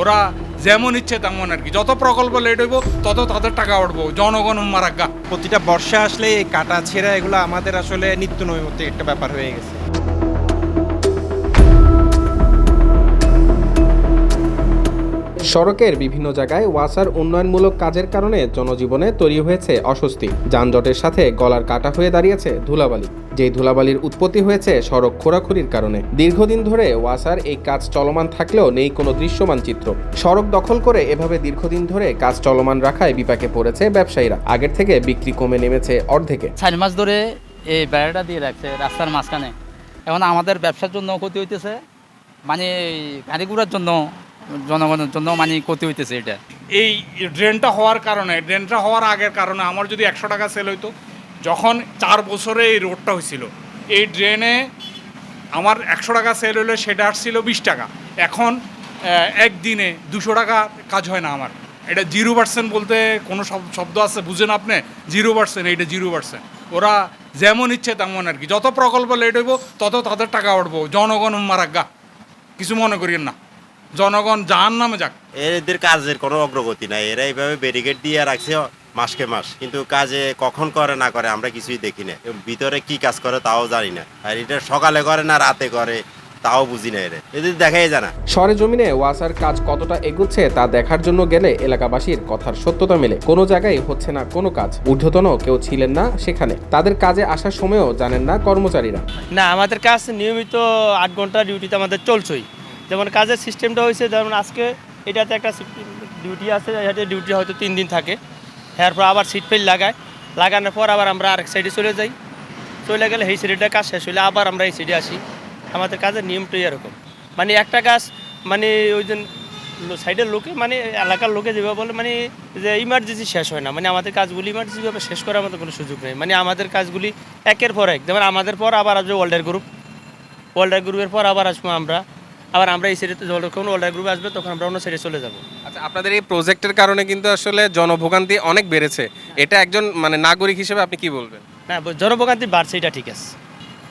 ওরা যেমন ইচ্ছে তেমন আর কি। যত প্রকল্প লেট হইব, তত তাদের টাকা উঠবো। জনগণ মারাগ্গা প্রতিটা বর্ষা আসলে এই কাটা ছেঁড়া এগুলো আমাদের আসলে নিত্য নৈমিত্তিক একটা ব্যাপার হয়ে গেছে। সড়কের বিভিন্ন জায়গায় ওয়াসার উন্নয়নমূলক কাজের কারণে জনজীবনে তৈরি হয়েছে অস্বস্তি। যানজটের সাথে গলার কাটা হয়ে দাঁড়িয়েছে ধুলাবালি। যেই ধুলাবালির উৎপত্তি হয়েছে সড়ক খোরাখুরির কারণে। দীর্ঘদিন ধরে ওয়াসার এই কাজ চলমান থাকলেও নেই কোনো দৃশ্যমান চিত্র। সড়ক দখল করে এভাবে দীর্ঘদিন ধরে কাজ চলমান রাখায় বিপাকে পড়েছে ব্যবসায়ীরা। আগের থেকে বিক্রি কমে নেমেছে অর্ধেকে। চার মাস ধরে এই বেড়াটা দিয়ে রাখছে, রাস্তার মাঝখানে। এখন আমাদের ব্যবসার জন্য ক্ষতি হইতেছে মানে গাড়ি ঘোড়ার জন্য জনগণের জন্য মানে ক্ষতি হইতেছে এটা। এই ড্রেনটা হওয়ার কারণে ড্রেনটা হওয়ার আগের কারণে আমার যদি একশো টাকা সেল হইতো, যখন চার বছরে এই রোডটা হয়েছিল এই ড্রেনে আমার একশো টাকা সেল হইলে সেটা আসছিল বিশ টাকা। এখন একদিনে দুশো টাকা কাজ হয় না আমার। এটা জিরো পার্সেন্ট বলতে কোনো শব- শব্দ আছে, বুঝেন আপনি? জিরো পার্সেন্ট এইটা জিরো পার্সেন্ট ওরা যেমন ইচ্ছে তেমন আর কি। যত প্রকল্প লেট হইব, তত তাদের টাকা উঠবো। জনগণ মারাগ্গা কিছু মনে করিয়েন না। জনগণ জাহান নামে যাক। এদের কাজের কোনো অগ্রগতি নাই। এরা এইভাবে ব্যারিকেড দিয়ে রাখছে মাসকে মাস। কিন্তু কাজে কখন করে না করে আমরা কিছুই দেখি না। ভিতরে কি কাজ করে তাও জানি না। আর এটা সকালে করে না রাতে করে তাও বুঝি না এরা। এদের দেখাই জানা সরেজমিনে ওয়াসার কাজ কতটা এগুচ্ছে তা দেখার জন্য গেলে এলাকাবাসীর কথার সত্যতা মেলে। কোনো জায়গায় হচ্ছে না কোনো কাজ। ঊর্ধ্বতন কেউ ছিলেন না সেখানে। তাদের কাজে আসার সময়ও জানেন না কর্মচারীরা। না আমাদের কাজ নিয়মিত আট ঘণ্টা ডিউটিতে আমাদের চলছেই। যেমন কাজের সিস্টেমটা হয়েছে, যেমন আজকে এটাতে একটা ডিউটি আছে, এটাতে ডিউটি হয়তো তিন দিন থাকে। এরপর আবার সিট ফেল লাগায়। লাগানোর পর আবার আমরা আরেক সাইডে চলে যাই। চলে গেলে এই সাইডে কাজ শেষ হলে আবার আমরা এই সাইডে আসি। আমাদের কাজের নিয়মটাই এরকম। মানে একটা কাজ মানে ওই যে সাইডের লোকে মানে এলাকার লোকে যেভাবে বলে মানে যে ইমার্জেন্সি শেষ হয় না। মানে আমাদের কাজগুলি ইমার্জেন্সিভাবে শেষ করার মতো কোনো সুযোগ নেই। মানে আমাদের কাজগুলি একের পর এক। যেমন আমাদের পর আবার আসবে ওয়ার্ল্ডের গ্রুপ ওয়ার্ল্ডের গ্রুপের পর আবার আসব আমরা। আবার আমরা এই সাইডে যখন ওয়ার্ল্ডের গ্রুপ আসবে তখন আমরা অন্য সাইডে চলে যাব। আচ্ছা আপনাদের এই প্রজেক্টের কারণে কিন্তু আসলে জনভোগান্তি অনেক বেড়েছে। এটা একজন মানে নাগরিক হিসেবে আপনি কি বলবেন? না জনভোগান্তি বাড়ছে এটা ঠিক আছে।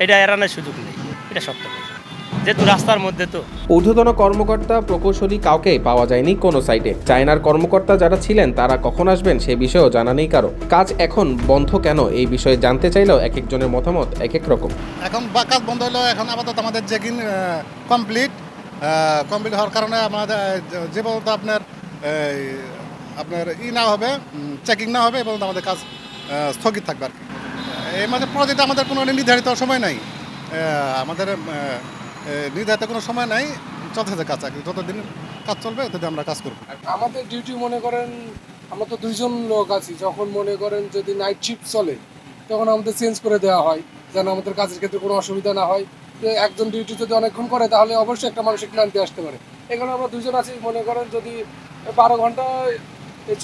এটা এড়ানোর সুযোগ নেই এটা সত্য যেহেতু রাস্তার মধ্যে তো ঊর্ধ্বতন কর্মকর্তা প্রকৌশলী কাউকে পাওয়া যায়নি কোনো সাইটে চায়নার কর্মকর্তা যারা ছিলেন তারা কখন আসবেন সে বিষয়েও জানা নেই কারও। কাজ এখন বন্ধ কেন? এই বিষয়ে জানতে চাইলেও এক একজনের মতামত এক এক রকম। এখন বা- কাজ বন্ধ হলো এখন আপাতত আমাদের চেকিং কমপ্লিট কমপ্লিট হওয়ার কারণে আমাদের যে- পর্যন্ত আপনার আপনার ই না হবে চেকিং না হবে, এ পর্যন্ত আমাদের কাজ স্থগিত থাকবে আর কি। এই মাঝে প্রজেক্টে আমাদের কোনো নির্ধারিত সময় নাই। আমাদের নির্ধারিত কোনো সময় নাই। চলতেছে কাজ আর। যতদিন কাজ চলবে, ততদিন আমরা কাজ করব। আমাদের ডিউটি মনে করেন, আমরা তো দুইজন লোক আছি, যখন মনে করেন যদি নাইট শিফট চলে, তখন আমাদের চেঞ্জ করে দেওয়া হয়, যেন আমাদের কাজের ক্ষেত্রে কোনো অসুবিধা না হয়। একজন ডিউটি যদি অনেকক্ষণ করে, তাহলে অবশ্যই একটা মানুষের ক্লান্তি আসতে পারে। এখানে আমরা দুজন আছি, মনে করেন যদি বারো ঘণ্টা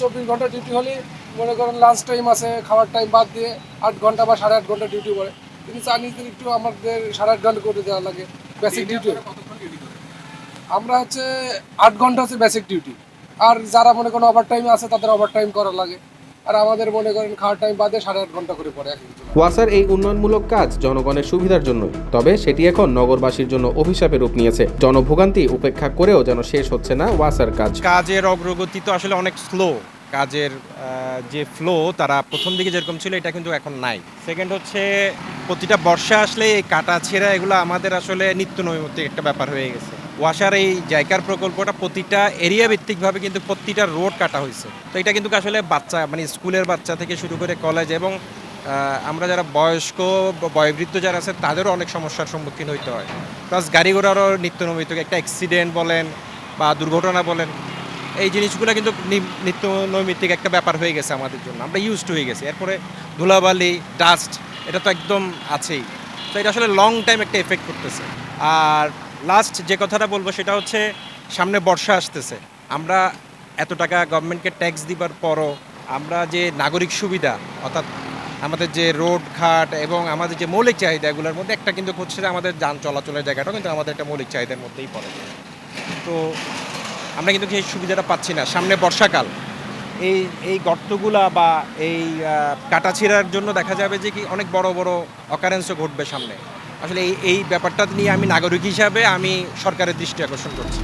চব্বিশ ঘণ্টা ডিউটি হলে মনে করেন লাঞ্চ টাইম আছে, খাওয়ার টাইম বাদ দিয়ে আট ঘণ্টা বা সাড়ে আট ঘণ্টা ডিউটি করে। কিন্তু চাইনিজদের একটু আমাদের সাড়ে আট ঘণ্টা করে দেওয়া লাগে বেসিক ডিউটি আমরা হচ্ছে আট ঘণ্টা হচ্ছে বেসিক ডিউটি আর যারা মনে করেন ওভার টাইম আছে, তাদের ওভার টাইম করা লাগে। আর আমাদের মনে করেন খাওয়ার টাইম বাদে সাড়ে আট ঘণ্টা করে পড়ে ওয়াসার এই উন্নয়নমূলক কাজ জনগণের সুবিধার জন্যই। তবে সেটি এখন নগরবাসীর জন্য অভিশাপে রূপ নিয়েছে। জনভোগান্তি উপেক্ষা করেও যেন শেষ হচ্ছে না ওয়াসার কাজ। কাজের অগ্রগতি তো আসলে অনেক স্লো কাজের যে ফ্লো তারা প্রথম দিকে যেরকম ছিল এটা কিন্তু এখন নাই। সেকেন্ড হচ্ছে প্রতিটা বর্ষা আসলে এই কাটা ছেঁড়া এগুলো আমাদের আসলে নিত্য নৈমিত্তিক একটা ব্যাপার হয়ে গেছে। ওয়াসার এই জায়গার প্রকল্পটা প্রতিটা এরিয়া ভিত্তিকভাবে কিন্তু প্রতিটা রোড কাটা হয়েছে। তো এটা কিন্তু আসলে বাচ্চা মানে স্কুলের বাচ্চা থেকে শুরু করে কলেজ এবং আমরা যারা বয়স্ক, বয়োবৃদ্ধ যারা আছে, তাদেরও অনেক সমস্যার সম্মুখীন হইতে হয়। প্লাস গাড়ি ঘোড়ারও নিত্য নৈমিত্তিক একটা অ্যাক্সিডেন্ট বলেন বা দুর্ঘটনা বলেন, এই জিনিসগুলো কিন্তু নিত্য নৈমিত্তিক একটা ব্যাপার হয়ে গেছে আমাদের জন্য। আমরা ইউজড হয়ে গেছি। এরপরে ধুলাবালি ডাস্ট এটা তো একদম আছেই। তো এটা আসলে লং টাইম একটা এফেক্ট করতেছে। আর লাস্ট যে কথাটা বলব সেটা হচ্ছে, সামনে বর্ষা আসতেছে। আমরা এত টাকা গভর্নমেন্টকে ট্যাক্স দিবার পরও আমরা যে নাগরিক সুবিধা, অর্থাৎ আমাদের যে রোড ঘাট এবং আমাদের যে মৌলিক চাহিদা এগুলোর মধ্যে একটা কিন্তু হচ্ছে যে আমাদের যান চলাচলের জায়গাটাও কিন্তু আমাদের একটা মৌলিক চাহিদার মধ্যেই পড়ে। তো আমরা কিন্তু সেই সুবিধাটা পাচ্ছি না। সামনে বর্ষাকাল। এই এই গর্তগুলা বা এই কাটাছিড়ার জন্য দেখা যাবে যে কি অনেক বড় বড় অকারেন্সও ঘটবে সামনে। আসলে এই এই ব্যাপারটা নিয়ে আমি নাগরিক হিসাবে আমি সরকারের দৃষ্টি আকর্ষণ করছি।